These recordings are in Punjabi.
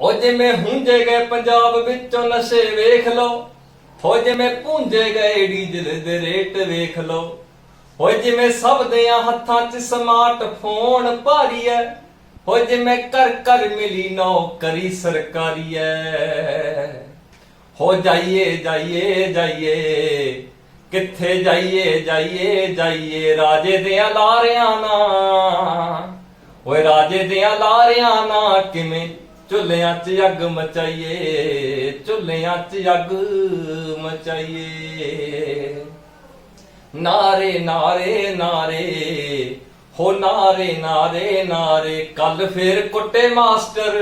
ਉਹ ਜਿਵੇਂ ਹੁੰਜੇ ਗਏ ਪੰਜਾਬ ਵਿੱਚੋਂ ਨਸ਼ੇ ਵੇਖ ਲਓ ਹੋ ਜਿਵੇਂ ਪੁੰਜੇ ਗਏ ਡੀਜ਼ਲ ਦੇ ਰੇਟ ਵੇਖ ਲਓ ਹੋ ਜਿਵੇਂ ਸਭ ਦਿਆਂ ਹੱਥਾਂ 'ਚ ਸਮਾਰਟਫੋਨ ਭਾਰੀ ਐ ਹੋ ਜਿਵੇਂ ਕਰ ਕਰ ਮਿਲੀ ਨੌਕਰੀ ਸਰਕਾਰੀ ਐ। ਹੋ ਜਾਈਏ ਜਾਈਏ ਜਾਈਏ, ਕਿੱਥੇ ਜਾਈਏ ਜਾਈਏ ਜਾਈਏ ਰਾਜੇ ਦੇ ਲਾਰਿਆਂ ਨਾ ਓਏ ਰਾਜੇ ਦੇ ਲਾਰਿਆਂ ਨਾ ਕਿਵੇਂ ਚੁੱਲ੍ਹਿਆਂ 'ਚ ਅੱਗ ਮਚਾਈਏ ਚੁੱਲ੍ਹਿਆਂ 'ਚ ਅੱਗ ਮਚਾਈਏ। ਨਾਰੇ ਨਾਰੇ ਨਾਰੇ, ਹੋ ਨਾਰੇ ਨਾਰੇ ਨਾਰੇ, ਕੱਲ ਫੇਰ ਕੁੱਟੇ ਮਾਸਟਰ।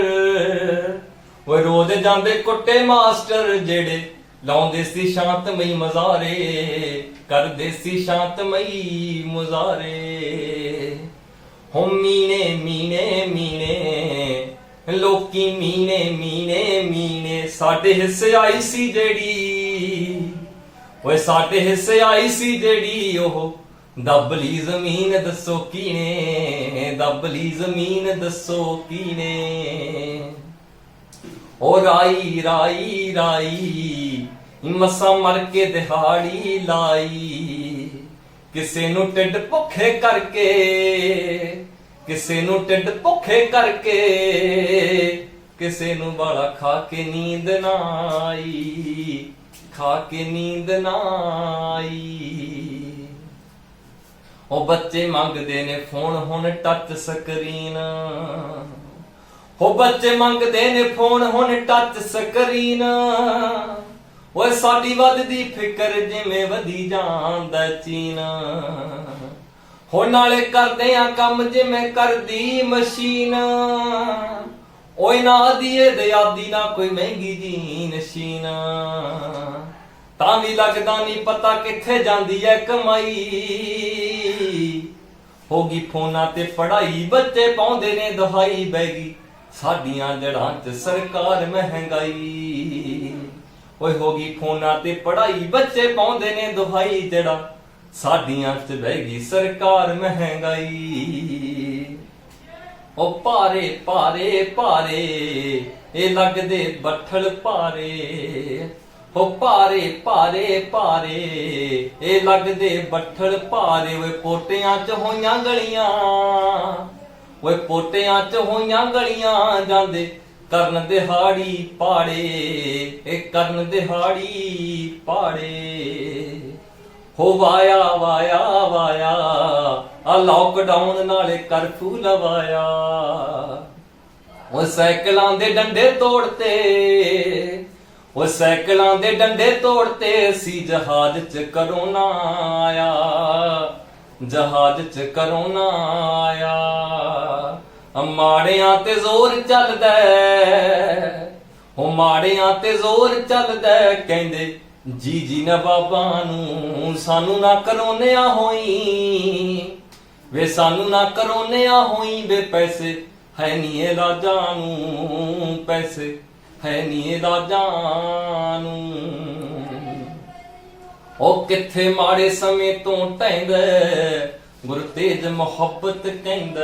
ਓਏ ਰੋਜ਼ ਜਾਂਦੇ ਕੁੱਟੇ ਮਾਸਟਰ, ਜਿਹੜੇ ਲਾਉਂਦੇ ਸੀ ਸ਼ਾਂਤਮਈ ਮਜ਼ਾਰੇ, ਕਰਦੇ ਸੀ ਸ਼ਾਂਤਮਈ ਮੁਜ਼ਾਰੇ। ਹੋ ਮੀਨੇ ਮੀਨੇ ਮੀਨੇ ਲੋਕੀ ਮੀਨੇ ਮੀਨੇ ਮੀਨੇ, ਸਾਡੇ ਹਿੱਸੇ ਆਈ ਸੀ ਜਿਹੜੀ। ਓਏ ਸਾਡੇ ਹਿੱਸੇ ਆਈ ਸੀ ਜਿਹੜੀ, ਉਹ ਦੱਬਲੀ ਜ਼ਮੀਨ ਦੱਸੋ ਕੀਨੇ ਦੱਬਲੀ ਜ਼ਮੀਨ ਦੱਸੋ ਕੀਨੇ। ਓ ਰਾਈ ਰਾਈ ਰਾਈ, ਮਸਾ ਮਰ ਕੇ ਦਿਹਾੜੀ ਲਾਈ, ਕਿਸੇ ਨੂੰ ਢਿੱਡ ਭੁੱਖੇ ਕਰਕੇ ਕਿਸੇ ਨੂੰ ਢਿੱਡ ਭੁੱਖੇ ਕਰਕੇ, ਕਿਸੇ ਨੂੰ ਬਾਲਾ ਖਾ ਕੇ ਨੀਂਦ ਨਾ ਆਈ, ਖਾ ਕੇ ਨੀਂਦ ਨਾ ਆਈ। ਉਹ ਬੱਚੇ ਮੰਗਦੇ ਨੇ ਫੋਨ, ਹੁਣ ਟੱਚ ਸਕਰੀਨ ਉਹ ਬੱਚੇ ਮੰਗਦੇ ਨੇ ਫੋਨ, ਹੁਣ ਟੱਚ ਸਕਰੀਨ ਓਏ ਸਾਡੀ ਵੱਧਦੀ ਫਿਕਰ ਜਿਵੇਂ ਵਧੀ ਜਾਂਦਾ ਚੀਨ। ਹੁਣ ਨਾਲੇ ਕਰਦੇ ਆ ਕੰਮ ਜਿਵੇਂ ਕਰਦੀ ਮਸ਼ੀਨ। ਓਏ ਨਾ ਦੀਏ ਦਿਆਦੀ ਨਾ ਕੋਈ ਮਹਿੰਗੀ ਜੀ ਨਸ਼ੀਨ ਤਾਂ ਵੀ ਲੱਗਦਾ ਨਹੀਂ ਪਤਾ ਕਿੱਥੇ ਜਾਂਦੀ ਐ ਕਮਾਈ। ਹੋਗੀ ਫੋਨਾਂ ਤੇ ਪੜਾਈ ਬੱਚੇ ਪਾਉਂਦੇ ਨੇ ਦਹਾਈ ਬੈਗੀ। ਸਾਡੀਆਂ ਜੜਾਂ 'ਚ ਸਰਕਾਰ ਮਹਿੰਗਾਈ। ਓਏ ਹੋਗੀ ਫੋਨਾਂ ਤੇ ਪੜਾਈ ਬੱਚੇ ਪਾਉਂਦੇ ਨੇ ਦੁਹਾਈ ਜੜਾ ਸਾਡੀਆਂ 'ਚ ਬੈਗੀ ਸਰਕਾਰ ਮਹਿੰਗਾਈ। ਉਹ ਭਾਰੇ ਭਾਰੇ ਭਾਰੇ, ਇਹ ਲੱਗਦੇ ਬੱਠਲ ਭਾਰੇ। ਉਹ ਭਾਰੇ ਭਾਰੇ ਭਾਰੇ, ਇਹ ਲੱਗਦੇ ਬੱਠਲ ਭਾਰੇ। ਓਏ ਪੋਟਿਆਂ 'ਚ ਹੋਈਆਂ ਗਲੀਆਂ, ਓਏ ਪੋਟਿਆਂ 'ਚ ਹੋਈਆਂ ਗਲੀਆਂ, ਜਾਂਦੇ ਕਰਨ ਦਿਹਾੜੀ ਪਾੜੇ, ਇਹ ਕਰਨ ਦਿਹਾੜੀ ਪਾੜੇ। ਹੋ ਵਾਇਆ ਵਾਇਆ ਵਾਇਆ। ਆ ਲੋਕਡਾਊਨ ਨਾਲੇ ਕਰਫਿਊ ਲਵਾਇਆ। ਉਹ ਸਾਈਕਲਾਂ ਦੇ ਡੰਡੇ ਤੋੜਤੇ। ਉਹ ਸਾਈਕਲਾਂ ਦੇ ਡੰਡੇ ਤੋੜਤੇ ਸੀ ਜਹਾਜ਼ 'ਚ ਕਰੋਨਾ ਆਇਆ। ਜਹਾਜ਼ 'ਚ ਕਰੋਨਾ ਆਇਆ। ਮਾੜਿਆਂ ਤੇ ਜ਼ੋਰ ਚੱਲਦਾ। ਉਹ ਮਾੜਿਆਂ ਤੇ ਜ਼ੋਰ ਚੱਲਦਾ, ਕਹਿੰਦੇ ਜੀ ਜੀ ਨਾ ਬਾਬਾ ਨੂੰ ਸਾਨੂੰ ਨਾ ਕਰੋਨਿਆ ਹੋਈ। ਵੇ ਸਾਨੂੰ ਨਾ ਕਰੋਨਿਆ ਹੋਈ ਵੇ ਪੈਸੇ ਹੈ ਨਹੀਂ ਇਲਾਜਾਂ ਨੂੰ, ਪੈਸੇ ਹੈ ਨਹੀਂ ਇਲਾਜਾਂ ਨੂੰ। ਉਹ ਕਿੱਥੇ ਮਾੜੇ ਸਮੇਂ ਤੋਂ ਟੈਂਦਾ ਗੁਰ ਤੇਜ ਮੁਹੱਬਤ ਕਹਿੰਦਾ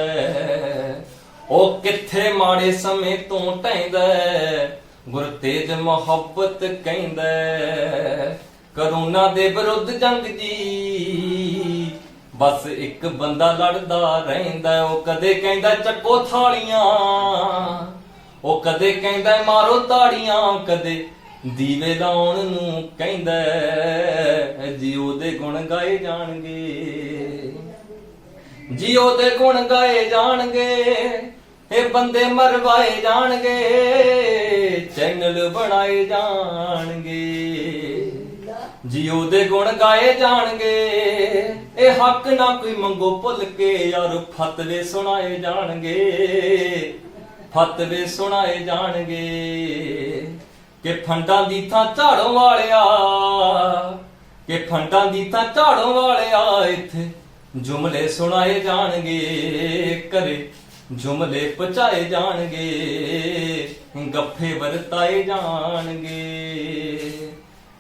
ਉਹ ਕਿੱਥੇ ਮਾੜੇ ਸਮੇਂ ਤੋਂ ਟੈਂਦਾ ਗੁਰ ਤੇਜ ਮੁਹੱਬਤ ਕਹਿੰਦਾ ਕਰੋਨਾ ਦੇ ਵਿਰੁੱਧ ਜੰਗ ਜੀ ਬਸ ਇੱਕ ਬੰਦਾ ਲੜਦਾ ਰਹਿੰਦਾ ਉਹ ਕਦੇ ਕਹਿੰਦਾ ਚੱਕੋ ਥਾਲੀਆਂ, ਉਹ ਕਦੇ ਕਹਿੰਦਾ ਮਾਰੋ ਤਾੜੀਆਂ, ਕਦੇ ਦੀਵੇ ਲਾਉਣ ਨੂੰ ਕਹਿੰਦਾ ਜੀਓ ਦੇ ਗੁਣ ਗਾਏ ਜਾਣਗੇ। ਜੀਓ ਦੇ ਗੁਣ ਗਾਏ ਜਾਣਗੇ, ਇਹ ਬੰਦੇ ਮਰਵਾਏ ਜਾਣਗੇ। ਚੈਨਲ ਬਣਾਏ ਜਾਣਗੇ। ਜੀਓ ਦੇ ਗੁਣ ਗਾਏ ਜਾਣਗੇ। ਇਹ ਹੱਕ ਨਾ ਕੋਈ ਮੰਗੋ ਭੁੱਲ ਕੇ ਯਾਰ ਫਤਵੇ ਸੁਣਾਏ ਜਾਣਗੇ। ਫਤਵੇ ਸੁਣਾਏ ਜਾਣਗੇ। ਕਿ ਫੰਡਾਂ ਦੀ ਥਾਂ ਝਾੜੋਂ ਵਾਲਿਆ ਕਿ ਫੰਡਾਂ ਦੀ ਥਾਂ ਝਾੜੋਂ ਵਾਲਿਆ ਇੱਥੇ ਜੁਮਲੇ ਸੁਣਾਏ ਜਾਣਗੇ। ਕਰੇ ਜੁਮਲੇ ਪਚਾਏ ਜਾਣਗੇ, ਗੱਫੇ ਵਰਤਾਏ ਜਾਣਗੇ।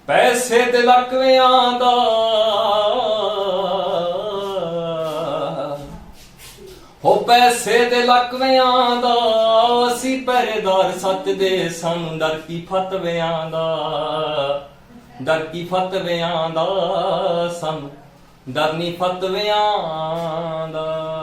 ਪੈਸੇ ਤੇ ਲਕਵਿਆਂ ਦਾ ਹੋ ਉਹ ਪੈਸੇ ਤੇ ਲੱਕਵਿਆਂ ਦਾ, ਅਸੀਂ ਪਹਿਰੇਦਾਰ ਸੱਚ ਦੇ, ਸਾਨੂੰ ਡਰ ਕੀ ਫਤਵਿਆਂ ਦਾ। ਡਰ ਕੀ ਫਤਵਿਆਂ ਦਾ, ਸਾਨੂੰ ਡਰਨੀ ਫਤਵਿਆਂ ਦਾ।